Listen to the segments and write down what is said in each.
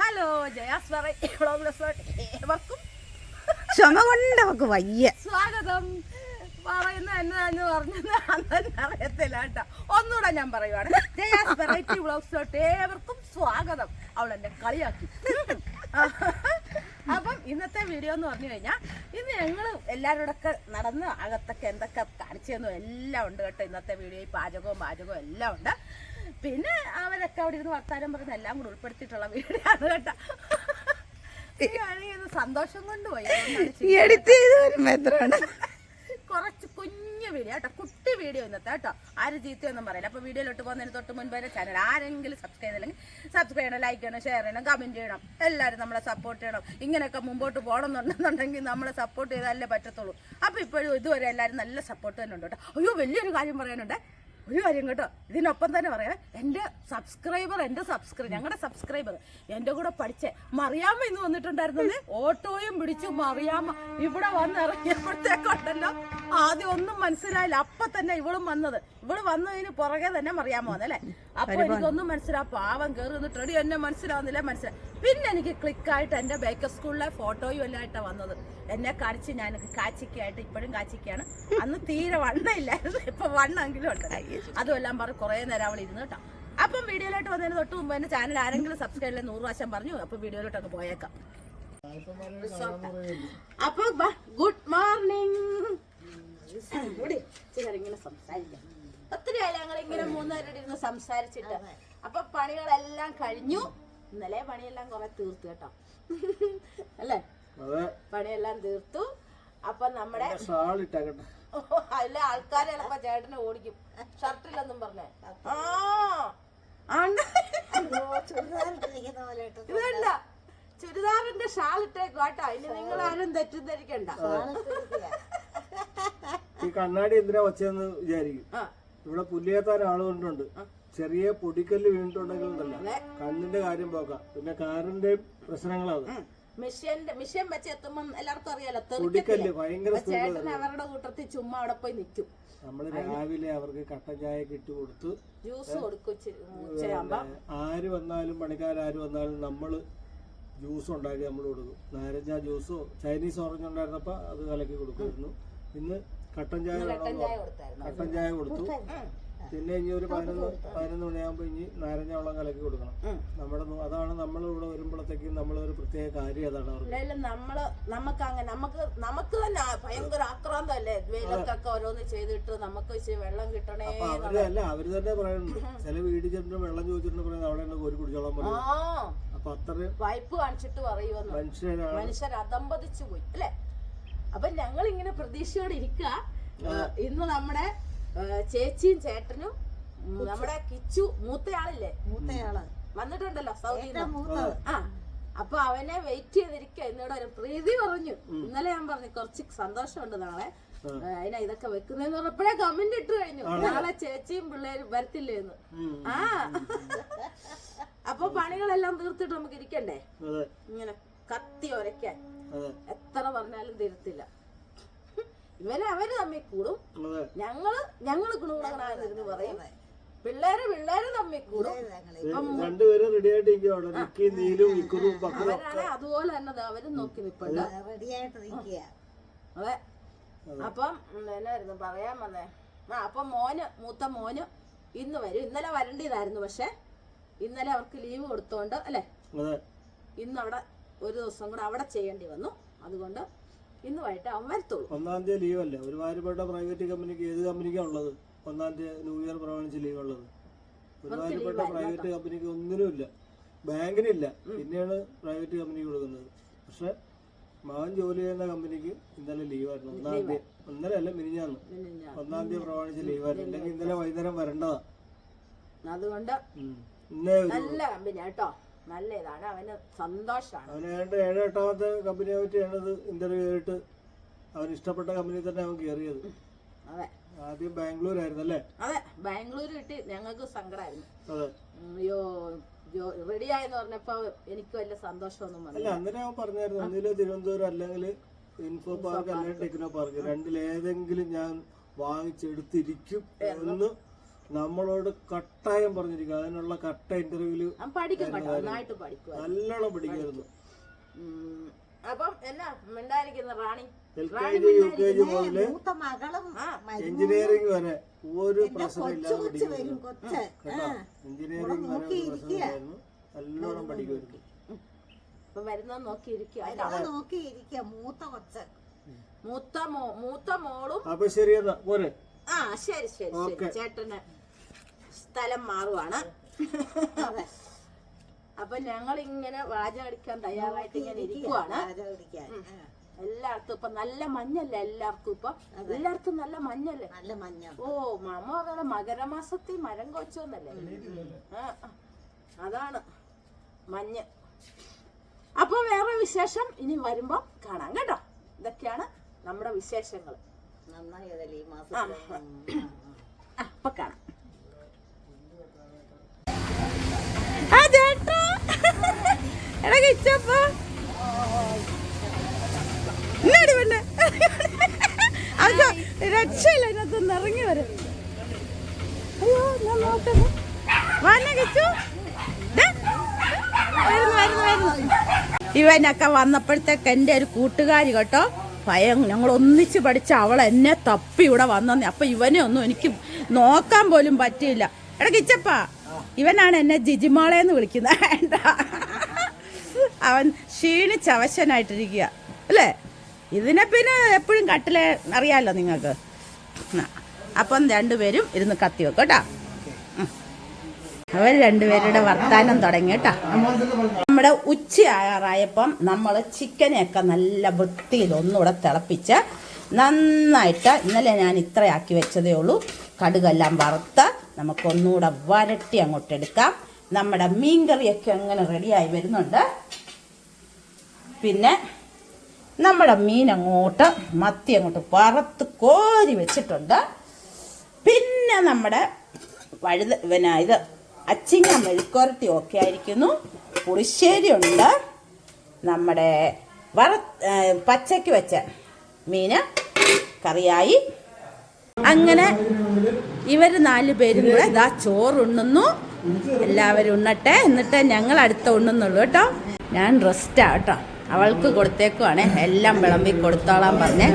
Hello Jaya's ഏവർക്കും ക്ഷമ കൊണ്ട് അവക്ക് വയ്യ. സ്വാഗതം. പറയുന്ന എന്നാന്ന് പറഞ്ഞത് അന്നെന്നെ അറിയത്തില്ല കേട്ടോ. ഒന്നുകൂടെ ഞാൻ പറയുവാണ്. ജയാസ് വെറൈറ്റി വ്ളോഗ്സിലോട്ട് ഏവർക്കും സ്വാഗതം. അവൾ എന്നെ കളിയാക്കി. അപ്പം ഇന്നത്തെ വീഡിയോ എന്ന് പറഞ്ഞു കഴിഞ്ഞാൽ ഇന്ന് ഞങ്ങൾ എല്ലാവരോടൊക്കെ നടന്ന് അകത്തൊക്കെ എന്തൊക്കെ കാണിച്ചതെന്നും എല്ലാം ഉണ്ട് കേട്ടോ. ഇന്നത്തെ വീഡിയോ പാചകവും പാചകവും എല്ലാം ഉണ്ട്. പിന്നെ അവരൊക്കെ അവിടെ ഇരുന്ന് വർത്താനം പറഞ്ഞ് എല്ലാം കൂടെ ഉൾപ്പെടുത്തിയിട്ടുള്ള വീടാണ് കേട്ടോ. സന്തോഷം കൊണ്ട് പോയി. അതുകൊണ്ടാണ് എഡിറ്റ് ചെയ്ത് വരുമ്പോ എത്രയാണ്? കുറച്ച് കുഞ്ഞു വീഡിയോ കേട്ടോ. കുട്ടി വീഡിയോ ഇന്നത്തെ കേട്ടോ. ആരും ചീത്തയൊന്നും പറയില്ല. അപ്പൊ വീഡിയോയിലോട്ട് പോകുന്നതിന് തൊട്ട് മുൻപ് വരെ ചാനൽ ആരെങ്കിലും സബ്സ്ക്രൈബ് ചെയ്തില്ലെങ്കിൽ സബ്സ്ക്രൈബ് ചെയ്യണം ലൈക്ക് ചെയ്യണം ഷെയർ ചെയ്യണം കമന്റ് ചെയ്യണം. എല്ലാവരും നമ്മളെ സപ്പോർട്ട് ചെയ്യണം. ഇങ്ങനെയൊക്കെ മുമ്പോട്ട് പോകണമെന്നുണ്ടെന്നുണ്ടെങ്കിൽ നമ്മളെ സപ്പോർട്ട് ചെയ്താലേ പറ്റത്തുള്ളൂ. അപ്പൊ ഇപ്പോഴും ഇതുവരെ എല്ലാവരും നല്ല സപ്പോർട്ട് തന്നെ ഉണ്ട് കേട്ടോ. അയ്യോ വലിയൊരു കാര്യം പറയാനുണ്ട്. ഒരു കാര്യം കേട്ടോ. ഇതിനൊപ്പം തന്നെ പറയാം എന്റെ സബ്സ്ക്രൈബർ എന്റെ സബ്സ്ക്രൈബർ ഞങ്ങളുടെ സബ്സ്ക്രൈബർ എന്റെ കൂടെ പഠിച്ച മറിയാമ്മ ഇന്ന് വന്നിട്ടുണ്ടായിരുന്നത് ഓട്ടോയും പിടിച്ചു മറിയാമ്മ ഇവിടെ വന്ന് ഇറങ്ങിയപ്പോഴത്തേക്കുണ്ടല്ലോ. ആദ്യം ഒന്നും മനസ്സിലായില്ല. അപ്പൊ തന്നെ ഇവളും വന്നത്. ഇവൾ വന്നതിന് പുറകെ തന്നെ മറിയാമ്മ വന്നല്ലേ അപ്പൊ എനിക്കൊന്നും മനസ്സിലാ പാവം കയറി നിന്നിട്ട് ട്രെഡി എന്നെ മനസ്സിലാവുന്നില്ല മനസ്സിലായി പിന്നെ എനിക്ക് ക്ലിക്കായിട്ട് എന്റെ ബേക്കർ സ്കൂളിലെ ഫോട്ടോയും എല്ലാം ആയിട്ടാണ് വന്നത് എന്നെ കാണിച്ച് ഞാൻ കാച്ചിക്കായിട്ട് ഇപ്പോഴും കാച്ചിക്കാണ് അന്ന് തീരെ വണ്ണയില്ലായിരുന്നു ഇപ്പൊ വണ്ണെങ്കിലും ഉണ്ട് അതും എല്ലാം പറഞ്ഞ് കുറെ നേരം അവൾ ഇരുന്ന് കേട്ടോ അപ്പം വീഡിയോയിലോട്ട് വന്നതിന് തൊട്ട് മുമ്പ് എന്റെ ചാനൽ ആരെങ്കിലും സബ്സ്ക്രൈബ് ചെയ്യാൻ നൂറ് പ്രാവശ്യം പറഞ്ഞു അപ്പൊ വീഡിയോയിലോട്ട് അങ്ങ് പോയേക്കാം അപ്പൊ ഗുഡ് മോർണിംഗ് ഇങ്ങനെ സംസാരിക്കാം ഒത്തിരി ആയി ഞങ്ങൾ ഇങ്ങനെ മൂന്നുപേരുടെ ഇരുന്ന് സംസാരിച്ചിട്ട് അപ്പൊ പണികളെല്ലാം കഴിഞ്ഞു. ഇന്നലെ പണിയെല്ലാം കുറെ തീർത്തു കേട്ടോ. അല്ലേ? പണിയെല്ലാം തീർത്തു. അപ്പൊ നമ്മുടെ അതിലെ ആൾക്കാരെ ചിലപ്പോ ചേട്ടനെ ഓടിക്കും. ഷർട്ടില്ലെന്നും പറഞ്ഞേ. ആ. ഇതല്ല ചുരിദാറിന്റെ ഷാൾ ഇട്ടേക്കോ കേട്ടോ. ഇനി നിങ്ങൾ ആരും തെറ്റിദ്ധരിക്കണ്ട. ഈ കണ്ണാടി എന്തിനാ വച്ചതെന്ന് വിചാരിക്കും. ആ. ഇവിടെ പുല്ലിയേത്താൻ ആളുകൊണ്ടുണ്ട് ചെറിയ പൊടിക്കല്ല് വീണിട്ടുണ്ടെങ്കിൽ ഉണ്ടല്ലോ. കണ്ണിന്റെ കാര്യം പോക്കാം പിന്നെ കാറിന്റെ പ്രശ്നങ്ങളാണ്. മിഷ്യന്റെ മിഷ്യൻ വെച്ച് എത്തുമ്പോ എല്ലാവർക്കും അറിയാലോ പൊടിക്കല്ല് ഭയങ്കര ചേട്ടൻ അവരുടെ കൂട്ടത്തിൽ ചുമ്മാ അവിടെ പോയി നിൽക്കും. നമ്മൾ രാവിലെ അവർക്ക് കട്ടൻ ചായ ഇട്ട് കൊടുത്ത് ജ്യൂസ് കൊടുക്കും ആര് വന്നാലും പണിക്കാര് വന്നാലും നമ്മൾ ജ്യൂസ് ഉണ്ടാക്കി നമ്മൾ കൊടുക്കും. നാരങ്ങ ജ്യൂസോ ചൈനീസ് ഓറഞ്ച് ഉണ്ടായിരുന്നപ്പോ അത് കലക്കി കൊടുക്കുമായിരുന്നു. ഇന്ന് കട്ടൻ ചായ. കൊടുത്തായിരുന്നു. കട്ടൻ ചായ കൊടുത്തു. പിന്നെ ഇനി ഒരു പതിനൊന്ന് പതിനൊന്ന് മണിയാകുമ്പോൾ ഇനി നാരങ്ങ വെള്ളം കലക്കി കൊടുക്കണം. നമ്മുടെ അതാണ് നമ്മൾ ഇവിടെ വരുമ്പോഴത്തേക്കും നമ്മൾ ഒരു പ്രത്യേക കാര്യം അതാണ് അവർക്ക്. നമ്മൾ നമുക്ക് അങ്ങനെ നമുക്ക് നമുക്ക് തന്നെ ഭയങ്കര ആക്രാന്തല്ലേ വെയിലത്തൊക്കെ ഓരോന്ന് ചെയ്തിട്ട് നമുക്ക് വെള്ളം കിട്ടണേ അവർ അല്ല അവർ തന്നെ പറയുന്നുണ്ട്. ചില വീട്ടിൽ ചെന്നിട്ട് വെള്ളം ചോദിച്ചിട്ടുണ്ട് പറയുന്നത് അവിടെ ഒരു കുടിച്ചോളം പറയും. അപ്പൊ അത്ര വായ്പ കാണിച്ചിട്ട് പറയുമെന്ന്. മനുഷ്യരാണ് മനുഷ്യർ അതമ്പതിച്ചു പോയി അല്ലെ? അപ്പൊ ഞങ്ങൾ ഇങ്ങനെ പ്രതീക്ഷയോടെ ഇരിക്ക. ഇന്ന് നമ്മുടെ ചേച്ചിയും ചേട്ടനും നമ്മുടെ കിച്ചു മൂത്തയാളില്ലേ? മൂത്തയാൾ. വന്നിട്ടുണ്ടല്ലോ സൗദി ആ അപ്പൊ അവനെ വെയിറ്റ് ചെയ്തിരിക്കുക എന്നോട് ഒരു പ്രീതി പറഞ്ഞു. ഇന്നലെ ഞാൻ പറഞ്ഞു കുറച്ച് സന്തോഷമുണ്ട് നാളെ. അതിനാ ഇതൊക്കെ വെക്കുന്നതെന്ന് പറഞ്ഞപ്പോഴേ കമന്റ് ഇട്ട് കഴിഞ്ഞു. നാളെ ചേച്ചിയും പിള്ളേരും വരത്തില്ലേന്ന്. ആ. അപ്പൊ പണികളെല്ലാം തീർത്തിട്ട് നമുക്ക് ഇരിക്കണ്ടേ? ഇങ്ങനെ കത്തി ഒരയ്ക്കാൻ. എത്ര പറഞ്ഞാലും തരത്തില്ല. ഇവരെ അവർ തമ്മിൽ കൂടും. ഞങ്ങൾ ഞങ്ങൾ ഗുണഗുണങ്ങളായിരുന്നു പറയും. പിള്ളേര് പിള്ളേര് തമ്മിൽ കൂടും. രണ്ടുപേരും റെഡി ആയിട്ട് അവരാണെ അതുപോലെ തന്നെ അവരും നോക്കി നിപ്പുണ്ട്. റെഡിയായിട്ട് നിൽക്കുക അതെ. അപ്പം എന്നായിരുന്നു പറയാൻ വന്നേ? ആ അപ്പം മോന് മൂത്ത മോന് ഇന്ന് വരും. ഇന്നലെ വരേണ്ടതായിരുന്നു പക്ഷെ ഇന്നലെ അവർക്ക് ലീവ് കൊടുത്തോണ്ട് അല്ലേ? ഇന്നവിടെ ഇന്ന് അവിടെ ഒരു ദിവസം കൂടെ അവിടെ ചെയ്യേണ്ടി വന്നു. അതുകൊണ്ട് ഇന്ന് വൈകിട്ട് അവൻ വരത്തുള്ളൂ. ഒന്നാം തീയതി ലീവ് അല്ലേ ഒരുപാട് പ്രൈവറ്റ് കമ്പനിക്ക് ഏത് കമ്പനിക്കാണ് ഉള്ളത്? ഒന്നാം തീയതി ന്യൂ ഇയർ പ്രമാണിച്ച് ലീവ് ഉള്ളത്. ഒരുപാട് പ്രൈവറ്റ് കമ്പനിക്ക് ഒന്നിനുമില്ല. ബാങ്കിനില്ല. പിന്നെയാണ് പ്രൈവറ്റ് കമ്പനിക്ക് കൊടുക്കുന്നത്. പക്ഷെ മകൻ ജോലി ചെയ്യുന്ന കമ്പനിക്ക് ഇന്നലെ ലീവായിരുന്നു ഒന്നാം തീയതി ഇന്നലെ അല്ല മിനിഞ്ഞാന്ന്. ഒന്നാം തീയതി പ്രമാണിച്ച് ലീവായിരുന്നു അല്ലെങ്കിൽ ഇന്നലെ വൈകുന്നേരം വരേണ്ടതാ. അതുകൊണ്ട് നല്ല കമ്പനി കേട്ടോ. നല്ല ഇതാണ് അവന് സന്തോഷാണ്. അവന് ഏതാണ്ട് ഏഴ് എട്ടാമത്തെ കമ്പനിയെ പറ്റിയാണ് ഇത് ഇന്റർവ്യൂ ആയിട്ട് അവൻ ഇഷ്ടപ്പെട്ട കമ്പനി തന്നെ അവൻ കയറിയത് അതെ. ആദ്യം ബാംഗ്ലൂർ ആയിരുന്നു അല്ലേ? അതെ. ബാംഗ്ലൂർ കിട്ടി. ഞങ്ങൾക്ക് സങ്കടമായിരുന്നു അതെ. അയ്യോ റെഡി ആയെന്ന് പറഞ്ഞപ്പോ എനിക്ക് വലിയ സന്തോഷമൊന്നും അല്ല വന്നില്ല അന്നേരം അവൻ പറഞ്ഞായിരുന്നു ഒന്നിൽ തിരുവനന്തപുരം അല്ലെങ്കിൽ ഇൻഫോ പാർക്ക് അല്ലെങ്കിൽ ടെക്നോ പാർക്ക് രണ്ടിലേതെങ്കിലും ഞാൻ വാങ്ങിച്ചെടുത്തിരിക്കും എന്ന് നമ്മളോട് കട്ടായം പറഞ്ഞിരിക്കും. അതിനുള്ള കട്ട ഇന്റർവ്യൂൽ പഠിക്കും കേട്ടോ. നന്നായിട്ട് നല്ലോണം പഠിക്കായിരുന്നു. അപ്പം എന്നാ മിണ്ടായിരിക്കുന്ന റാണി. L K G U K G മുതൽ മൂത്ത മകളും എഞ്ചിനീയറിംഗ് വരെ ഒരു പ്രശ്നം ഇല്ലാതെ പഠിക്കുമായിരുന്നു കേട്ടോ? എഞ്ചിനീയറിംഗ് വരെ ഒരു നല്ലോണം പഠിക്കുമായിരുന്നു ഇപ്പൊ വരുന്നത് നോക്കിയിരിക്കുക. അവളെ നോക്കിയിരിക്കുക മൂത്ത കൊച്ച്. മൂത്ത മോ മൂത്ത മോളും അപ്പൊ ശരി എന്നാ. പോരെ. ആ ശരി ശരി ശരി. ചേട്ടന് സ്ഥലം മാറുവാണ്. അതെ. അപ്പൊ ഞങ്ങൾ ഇങ്ങനെ വാചകം അടിക്കാൻ തയ്യാറായിട്ട് ഇങ്ങനെ ഇരിക്കുവാണ്. എല്ലായിടത്തും ഇപ്പൊ നല്ല മഞ്ഞല്ലേ എല്ലാവർക്കും ഇപ്പൊ? എല്ലായിടത്തും നല്ല മഞ്ഞല്ലേ? നല്ല മഞ്ഞ. ഓ മാമ പറയണ മകരമാസത്തിൽ മരം കൊച്ചോന്നല്ലേ. അതാണ് മഞ്ഞ്. അപ്പൊ വേറെ വിശേഷം ഇനി വരുമ്പോ കാണാം കേട്ടോ. ഇതൊക്കെയാണ് നമ്മുടെ വിശേഷങ്ങൾ. അപ്പൊ കാണാം. ആ ചേട്ടാ. എടാ കിച്ചപ്പ. ഇന്നാടി പെണ്ണ്. അത് രക്ഷയില്ല ഇതിനകത്തൊന്ന് ഇറങ്ങി വരും. അയ്യോ ഞാൻ നോക്കുന്നു വാന കിച്ചു. ഇവനൊക്കെ വന്നപ്പോഴത്തേക്ക് എന്റെ ഒരു കൂട്ടുകാരി കേട്ടോ. ഭയം. ഞങ്ങൾ ഒന്നിച്ച് പഠിച്ച അവൾ എന്നെ തപ്പി ഇവിടെ വന്നെ അപ്പൊ ഇവനെ ഒന്നും എനിക്ക് നോക്കാൻ പോലും പറ്റിയില്ല. എടാ കിച്ചപ്പാ ഇവനാണ് എന്നെ ജിജിമാളെന്ന് വിളിക്കുന്നത്. അവൻ ക്ഷീണിച്ചവശനായിട്ടിരിക്കുക അല്ലേ? ഇതിനെ പിന്നെ എപ്പോഴും കട്ടിലെ അറിയാലോ നിങ്ങൾക്ക്. അപ്പം രണ്ടുപേരും ഇരുന്ന് കത്തി വെക്കും കേട്ടോ. അവർ രണ്ടുപേരുടെ വർത്താനം തുടങ്ങി കേട്ടോ. നമ്മുടെ ഉച്ചയാകാറായപ്പം നമ്മൾ ചിക്കനെയൊക്കെ നല്ല വൃത്തിയിൽ ഒന്നുകൂടെ തിളപ്പിച്ച് നന്നായിട്ട് ഇന്നലെ ഞാൻ ഇത്രയാക്കി വെച്ചതേ ഉള്ളൂ. കടുകെല്ലാം വറുത്ത് നമുക്കൊന്നുകൂടെ വരട്ടി അങ്ങോട്ട് എടുക്കാം. നമ്മുടെ മീൻകറിയൊക്കെ അങ്ങനെ റെഡിയായി വരുന്നുണ്ട്. പിന്നെ നമ്മുടെ മീൻ അങ്ങോട്ട് മത്തി അങ്ങോട്ട് വറുത്ത് കോരി വെച്ചിട്ടുണ്ട്. പിന്നെ നമ്മുടെ വഴുത പിന്നെ ഇത് അച്ചിങ്ങ മെഴുക്കുരട്ടി ഒക്കെ ആയിരിക്കുന്നു. പുളിശ്ശേരി ഉണ്ട് നമ്മുടെ വറ പച്ചയ്ക്ക് വെച്ച മീന് കറിയായി. അങ്ങനെ ഇവർ നാല് പേരും കൂടെ ഇതാ ചോറുണ്ണുന്നു. എല്ലാവരും ഉണ്ണട്ടെ. എന്നിട്ട് ഞങ്ങൾ അടുത്ത ഉണ്ണുന്നുള്ളൂ കേട്ടോ. ഞാൻ റെസ്റ്റാ കേട്ടോ. അവൾക്ക് കൊടുത്തേക്കുവാണേ. എല്ലാം വിളമ്പി കൊടുത്തോളാൻ പറഞ്ഞേ.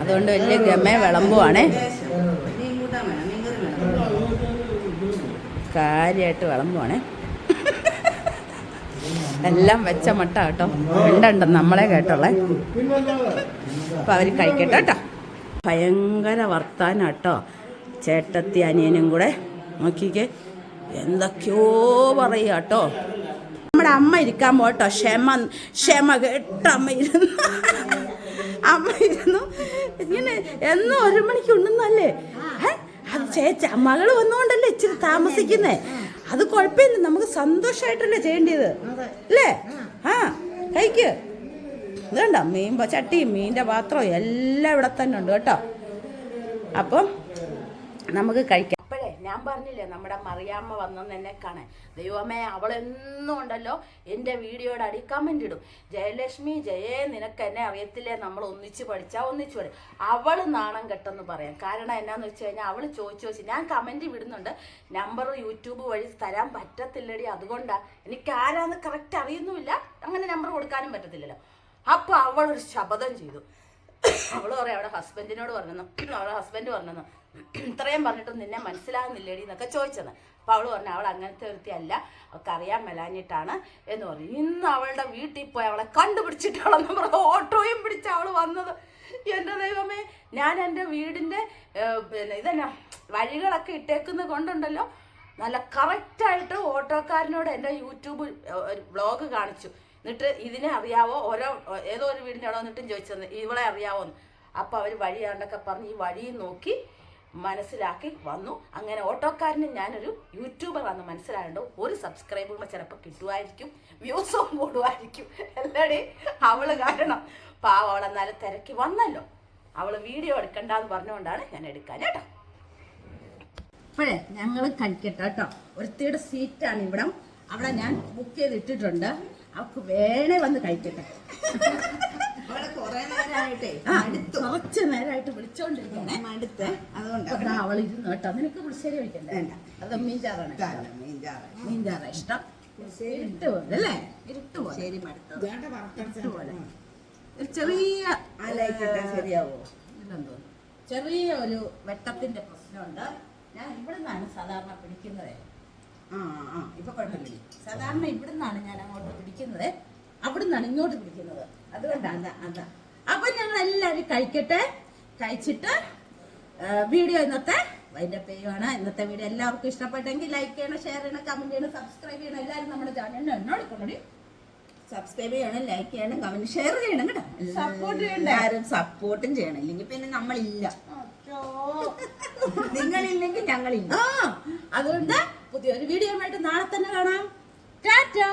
അതുകൊണ്ട് വലിയ ഗമേ വിളമ്പുവാണേ. കാര്യമായിട്ട് വിളമ്പുവാണേ. എല്ലാം വെച്ച മട്ട കേട്ടോ. ഉണ്ടുണ്ട് നമ്മളെ കേട്ടോളെ അപ്പം അവർ കഴിക്കട്ടെ കേട്ടോ. ഭയങ്കര വർത്താനം കേട്ടോ ചേട്ടത്തി അനിയനും കൂടെ നോക്കിക്കേ. എന്തൊക്കെയോ പറയുക കേട്ടോ. നമ്മുടെ അമ്മ ഇരിക്കാൻ പോട്ടോ ക്ഷമ ക്ഷമ കേട്ട അമ്മ ഇരുന്നു. അമ്മ ഇരുന്നു. ഇങ്ങനെ എന്നും ഒരു മണിക്ക് ഉണ്ടെന്നല്ലേ? അത് ചേച്ചി മകൾ വന്നുകൊണ്ടല്ലേ ഇച്ചിരി താമസിക്കുന്നേ. അത് കുഴപ്പമില്ല. നമുക്ക് സന്തോഷമായിട്ടല്ലേ ചെയ്യേണ്ടത്? അല്ലേ? ആ. കഴിക്ക്. ഇതുണ്ട കണ്ടോ? മീൻ ചട്ടി ചട്ടിയും മീന്റെ പാത്രവും എല്ലാം ഇവിടെ തന്നെ ഉണ്ട് കേട്ടോ. അപ്പം നമുക്ക് കഴിക്കാം. പറഞ്ഞില്ലേ നമ്മുടെ മറിയാമ്മ വന്നെന്ന് എന്നെ കാണാൻ. ദൈവമേ അവളെന്നും ഉണ്ടല്ലോ എന്റെ വീഡിയോയുടെ അടി കമന്റ് ഇടും. ജയലക്ഷ്മി ജയേ നിനക്ക് എന്നെ അറിയത്തില്ലേ? നമ്മൾ ഒന്നിച്ച് പഠിച്ചാൽ ഒന്നിച്ച് പഠി അവൾ നാണം കെട്ടെന്ന് പറയാം. കാരണം എന്നാന്ന് വെച്ച് കഴിഞ്ഞാൽ അവൾ ചോദിച്ചു ചോദിച്ചു ഞാൻ കമന്റ് വിടുന്നുണ്ട് നമ്പർ യൂട്യൂബ് വഴി തരാൻ പറ്റത്തില്ലടി അതുകൊണ്ടാണ് എനിക്ക് ആരാന്ന് കറക്റ്റ് അറിയുന്നുമില്ല. അങ്ങനെ നമ്പർ കൊടുക്കാനും പറ്റത്തില്ലല്ലോ. അപ്പോൾ അവളൊരു ശപഥം ചെയ്തു. അവൾ പറയാം അവിടെ ഹസ്ബൻഡിനോട് പറഞ്ഞു അവളെ ഹസ്ബൻഡ് പറഞ്ഞു ഇത്രയും പറഞ്ഞിട്ടും നിന്നെ മനസ്സിലാകുന്നില്ലേടി എന്നൊക്കെ ചോദിച്ചത് അപ്പൊ അവൾ പറഞ്ഞു അവൾ അങ്ങനത്തെ ഒരുത്തിയല്ല അവൾക്ക് അറിയാൻ മെലാഞ്ഞിട്ടാണ് എന്ന് പറഞ്ഞു. ഇന്ന് അവളുടെ വീട്ടിൽ പോയി അവളെ കണ്ടുപിടിച്ചിട്ട് അവളെന്ന് പറഞ്ഞു ഓട്ടോയും പിടിച്ച് അവൾ വന്നത്. എന്റെ ദൈവമേ ഞാൻ എന്റെ വീടിന്റെ പിന്നെ ഇതന്നെ വഴികളൊക്കെ ഇട്ടേക്കുന്ന കൊണ്ടുണ്ടല്ലോ. നല്ല കറക്റ്റായിട്ട് ഓട്ടോക്കാരനോട് എന്റെ യൂട്യൂബ് വ്ളോഗ് കാണിച്ചു. എന്നിട്ട് ഇതിനെ അറിയാവോ? ഓരോ ഏതോ ഒരു വീടിന്റെ അവിടെ വന്നിട്ടും ചോദിച്ചത് ഇവളെ അറിയാവോ എന്ന് അപ്പോൾ അവർ വഴി കണ്ടൊക്കെ പറഞ്ഞ് ഈ വഴിയും നോക്കി മനസ്സിലാക്കി വന്നു. അങ്ങനെ ഓട്ടോക്കാരന് ഞാനൊരു യൂട്യൂബറാണെന്ന് മനസ്സിലായതുകൊണ്ട് ഒരു സബ്സ്ക്രൈബർ കൂടെ ചിലപ്പോൾ കിട്ടുമായിരിക്കും വ്യൂസും കൂടുമായിരിക്കും എല്ലാടേ അവൾ കാരണം. പാവം നല്ല തിരക്കി വന്നല്ലോ. അവൾ വീഡിയോ എടുക്കണ്ടെന്ന് പറഞ്ഞുകൊണ്ടാണ് ഞാൻ എടുക്കാൻ കേട്ടോ. ഇപ്പോഴേ ഞങ്ങൾ കഴിക്കട്ടെ കേട്ടോ. ഒരുത്തിയുടെ സീറ്റാണ് ഇവിടം. അവിടെ ഞാൻ ബുക്ക് ചെയ്ത് അവൾക്ക് വേണേ വന്ന് കഴിക്കട്ടെ. കുറച്ച് നേരമായിട്ട് വിളിച്ചോണ്ടിരിക്കണേ മടുത്ത്. അതുകൊണ്ടാണ് അതാ അവൾ ഇരുന്ന് കേട്ടോ. നിനക്ക് പുളിശ്ശേരി കഴിക്കണ്ടേ? വേണ്ട. അത് മീൻചാറാണ്. മീൻചാറ്. ഇഷ്ടം. ഇരുട്ട് പോലെ അല്ലേ? ഇരുട്ട് പോലെ ശരി പോലെ ഒരു ചെറിയ ശരിയാവോ? ചെറിയ ഒരു വെട്ടത്തിന്റെ പ്രശ്നമുണ്ട്. ഞാൻ ഇവിടെ നിന്നാണ് സാധാരണ പിടിക്കുന്നത്. ആ ആ ഇപ്പൊ കുഴപ്പമില്ല. സാധാരണ ഇവിടുന്നാണ് ഞാൻ അങ്ങോട്ട് പിടിക്കുന്നത്. അവിടുന്നാണ് ഇങ്ങോട്ട് പിടിക്കുന്നത്. അതുകൊണ്ടാണ് അതാ അപ്പൊ ഞങ്ങൾ എല്ലാവരും കഴിക്കട്ടെ. കഴിച്ചിട്ട് വീഡിയോ ഇന്നത്തെ വൈൻഡപ്പ് ചെയ്യുവാണ്. ഇന്നത്തെ വീഡിയോ എല്ലാവർക്കും ഇഷ്ടപ്പെട്ടെങ്കിൽ ലൈക്ക് ചെയ്യണം ഷെയർ ചെയ്യണം കമന്റ് ചെയ്യണം സബ്സ്ക്രൈബ് ചെയ്യണം. എല്ലാവരും നമ്മുടെ ചാനലിനെ എന്നോട് കൊണ്ടി സബ്സ്ക്രൈബ് ചെയ്യണം ലൈക്ക് ചെയ്യണം കമന്റ് ഷെയർ ചെയ്യണം കേട്ടോ. സപ്പോർട്ട് ചെയ്യണം സപ്പോർട്ടും ചെയ്യണം. ഇല്ലെങ്കിൽ പിന്നെ നമ്മളില്ല. നിങ്ങളില്ലെങ്കിൽ ഞങ്ങളില്ല. അതുകൊണ്ട് പുതിയൊരു വീഡിയോ ആയിട്ട് നാളെ തന്നെ കാണാം. ടാറ്റാ!